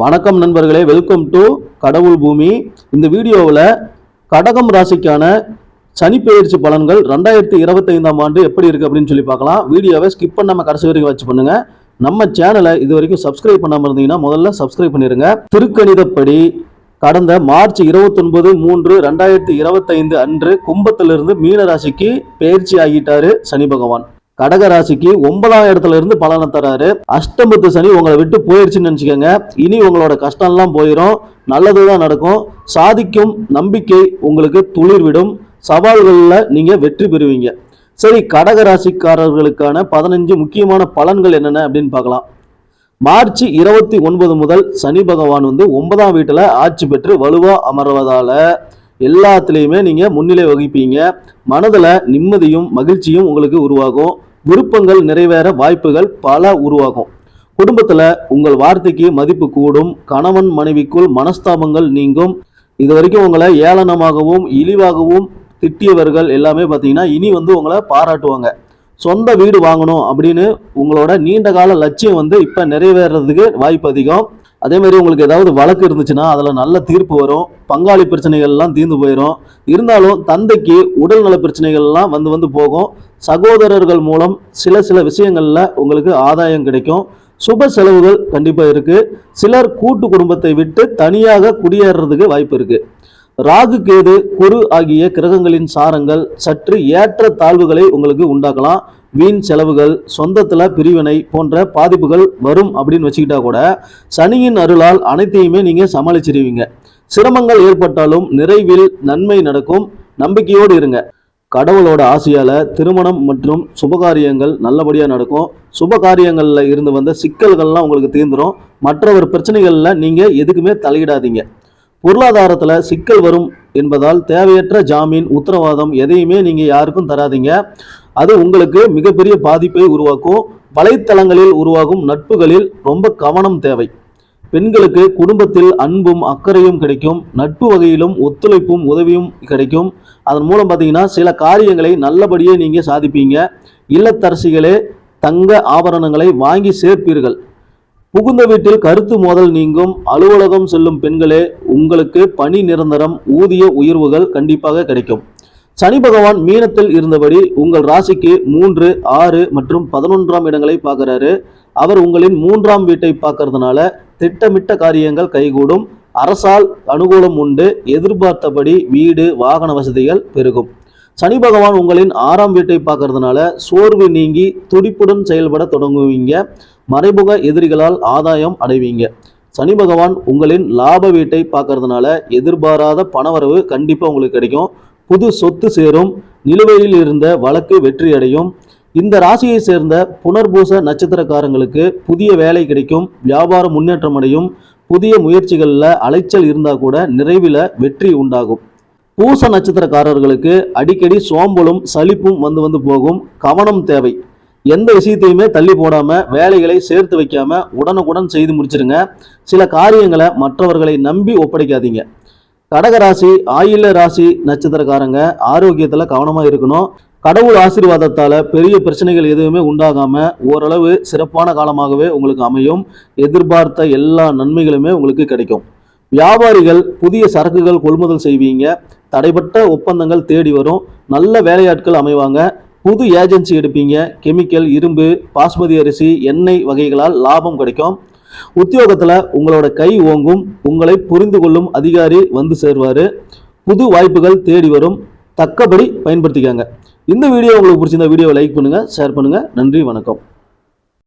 வணக்கம் நண்பர்களே welcome to கடவுள் பூமி. இந்த வீடியோவில் கடகம் ராசிக்கான சனி பெயர்ச்சி பலன்கள் ரெண்டாயிரத்தி இருபத்தைந்தாம் ஆண்டு எப்படி இருக்குது அப்படின்னு சொல்லி பார்க்கலாம். வீடியோவை ஸ்கிப் பண்ணாம கடைசி வரைக்கும் வச்சு பண்ணுங்க. நம்ம சேனலை இது வரைக்கும் சப்ஸ்கிரைப் பண்ணாமல் இருந்தீங்கன்னா முதல்ல சப்ஸ்கிரைப் பண்ணிடுங்க திருக்கணிதப்படி கடந்த மார்ச் 29 மூன்று ரெண்டாயிரத்தி இருபத்தைந்து அன்று கும்பத்திலிருந்து மீன ராசிக்கு பெயர்ச்சி ஆகிட்டாரு சனி பகவான். கடக ராசிக்கு ஒன்பதாம் இடத்துல இருந்து பலனை தராரு. அஷ்டமத்து சனி உங்களை விட்டு போயிடுச்சுன்னு நினச்சிக்கோங்க. இனி உங்களோட கஷ்டம்லாம் போயிடும் நல்லது தான் நடக்கும். சாதிக்கும் நம்பிக்கை உங்களுக்கு துளிர்விடும். சவால்களில் நீங்கள் வெற்றி பெறுவீங்க. சரி கடக ராசிக்காரர்களுக்கான பதினஞ்சு முக்கியமான பலன்கள் என்னென்ன அப்படின்னு பார்க்கலாம். மார்ச் இருபத்தி ஒன்பது முதல் சனி பகவான் வந்து ஒன்பதாம் வீட்டில் ஆட்சி பெற்று வலுவாக அமர்வதால் எல்லாத்துலேயுமே நீங்கள் முன்னிலை வகிப்பீங்க. மனதில் நிம்மதியும் மகிழ்ச்சியும் உங்களுக்கு உருவாகும். விருப்பங்கள் நிறைவேற வாய்ப்புகள் பல உருவாகும். குடும்பத்தில் உங்கள் வார்த்தைக்கு மதிப்பு கூடும். கணவன் மனைவிக்குள் மனஸ்தாபங்கள் நீங்கும். இது வரைக்கும் உங்களை ஏளனமாகவும் இழிவாகவும் திட்டியவர்கள் எல்லாமே பார்த்தீங்கன்னா இனி வந்து உங்களை பாராட்டுவாங்க. சொந்த வீடு வாங்கணும் அப்படின்னு உங்களோட நீண்ட கால லட்சியம் வந்து இப்போ நிறைவேறதுக்கு வாய்ப்பு அதிகம். அதே மாதிரி உங்களுக்கு ஏதாவது வழக்கு இருந்துச்சுன்னா அதில் நல்ல தீர்ப்பு வரும். பங்காளி பிரச்சனைகள்லாம் தீர்ந்து போயிடும் இருந்தாலும் தந்தைக்கு உடல்நல பிரச்சனைகள்லாம் வந்து வந்து போகும். சகோதரர்கள் மூலம் சில சில விஷயங்களில் உங்களுக்கு ஆதாயம் கிடைக்கும். சுப செலவுகள் கண்டிப்பாக இருக்குது சிலர் கூட்டு குடும்பத்தை விட்டு தனியாக குடியேறதுக்கு வாய்ப்பு இருக்குது ராகு கேது குரு ஆகிய கிரகங்களின் சாரங்கள் சற்று ஏற்ற தாழ்வுகளை உங்களுக்கு உண்டாக்கலாம். வீண் செலவுகள் சொந்தத்தில் பிரிவினை போன்ற பாதிப்புகள் வரும் அப்படின்னு வச்சுக்கிட்டா கூட சனியின் அருளால் அனைத்தையுமே நீங்கள் சமாளிச்சிருவீங்க. சிரமங்கள் ஏற்பட்டாலும் நிறைவில் நன்மை நடக்கும். நம்பிக்கையோடு இருங்க. கடவுளோட ஆசையால் திருமணம் மற்றும் சுபகாரியங்கள் நல்லபடியாக நடக்கும். சுபகாரியங்களில் இருந்து வந்த சிக்கல்கள்லாம் உங்களுக்கு தீர்ந்துடும் மற்றவர் பிரச்சனைகளில் நீங்கள் எதுக்குமே தலையிடாதீங்க. பொருளாதாரத்தில் சிக்கல் வரும் என்பதால் தேவையற்ற ஜாமீன் உத்தரவாதம் எதையுமே நீங்கள் யாருக்கும் தராதீங்க. அது உங்களுக்கு மிகப்பெரிய பாதிப்பை உருவாக்கும். வலைத்தளங்களில் உருவாகும் நட்புகளில் ரொம்ப கவனம் தேவை. பெண்களுக்கு குடும்பத்தில் அன்பும் அக்கறையும் கிடைக்கும். நட்பு வகையிலும் ஒத்துழைப்பும் உதவியும் கிடைக்கும். அதன் மூலம் பார்த்தீங்கன்னா சில காரியங்களை நல்லபடியே நீங்கள் சாதிப்பீங்க. இல்லத்தரசிகளே தங்க ஆபரணங்களை வாங்கி சேர்ப்பீர்கள். புகுந்த வீட்டில் கருத்து மோதல் நீங்கும். அலுவலகம் செல்லும் பெண்களே உங்களுக்கு பணி நிரந்தரம் ஊதிய உயர்வுகள் கண்டிப்பாக கிடைக்கும். சனி பகவான் மீனத்தில் இருந்தபடி உங்கள் ராசிக்கு மூன்று ஆறு மற்றும் பதினொன்றாம் இடங்களை பார்க்குறாரு. அவர் உங்களின் மூன்றாம் வீட்டை பார்க்கறதுனால திட்டமிட்ட காரியங்கள் கைகூடும். அரசால் அனுகூலம் உண்டு. எதிர்பார்த்தபடி வீடு வாகன வசதிகள் பெருகும். சனி பகவான் உங்களின் ஆறாம் வீட்டை பார்க்கறதுனால சோர்வு நீங்கி துடிப்புடன் செயல்பட தொடங்குவீங்க. மறைமுக எதிரிகளால் ஆதாயம் அடைவீங்க. சனி பகவான் உங்களின் லாப வீட்டை பார்க்கறதுனால எதிர்பாராத பணவரவு கண்டிப்பாக உங்களுக்கு கிடைக்கும். புது சொத்து சேரும் நிலுவையில் இருந்த வழக்கு வெற்றி அடையும் இந்த ராசியை சேர்ந்த புனர்பூச நட்சத்திரக்காரங்களுக்கு புதிய வேலை கிடைக்கும் வியாபார முன்னேற்றம் அடையும் புதிய முயற்சிகளில் அலைச்சல் இருந்தால் கூட நிறைவில் வெற்றி உண்டாகும். பூச நட்சத்திரக்காரர்களுக்கு அடிக்கடி சோம்பலும் சலிப்பும் வந்து வந்து போகும் கவனம் தேவை. எந்த விஷயத்தையுமே தள்ளி போடாமல் வேலைகளை சேர்த்து வைக்காம உடனுக்குடன் செய்து முடிச்சிருங்க. சில காரியங்களை மற்றவர்களை நம்பி ஒப்படைக்காதீங்க. கடகராசி ஆயில ராசி நட்சத்திரக்காரங்க ஆரோக்கியத்தில் கவனமாக இருக்கணும். கடவுள் ஆசீர்வாதத்தால் பெரிய பிரச்சனைகள் எதுவுமே உண்டாகாமல் ஓரளவு சிறப்பான காலமாகவே உங்களுக்கு அமையும். எதிர்பார்த்த எல்லா நன்மைகளுமே உங்களுக்கு கிடைக்கும். வியாபாரிகள் புதிய சரக்குகள் கொள்முதல் செய்வீங்க. தடைப்பட்ட ஒப்பந்தங்கள் தேடி வரும். நல்ல வேலையாட்கள் அமைவாங்க. புது ஏஜென்சி எடுப்பீங்க. கெமிக்கல் இரும்பு பாஸ்மதி அரிசி எண்ணெய் வகைகளால் லாபம் கிடைக்கும். உத்தியோகத்தில் உங்களோட கை ஓங்கும் உங்களை புரிந்து கொள்ளும் அதிகாரி வந்து சேர்வார். புது வாய்ப்புகள் தேடி வரும். தக்கபடி பயன்படுத்திக்காங்க. இந்த வீடியோ உங்களுக்கு பிடிச்சிருந்த வீடியோவை லைக் பண்ணுங்கள் ஷேர் பண்ணுங்கள் நன்றி வணக்கம்.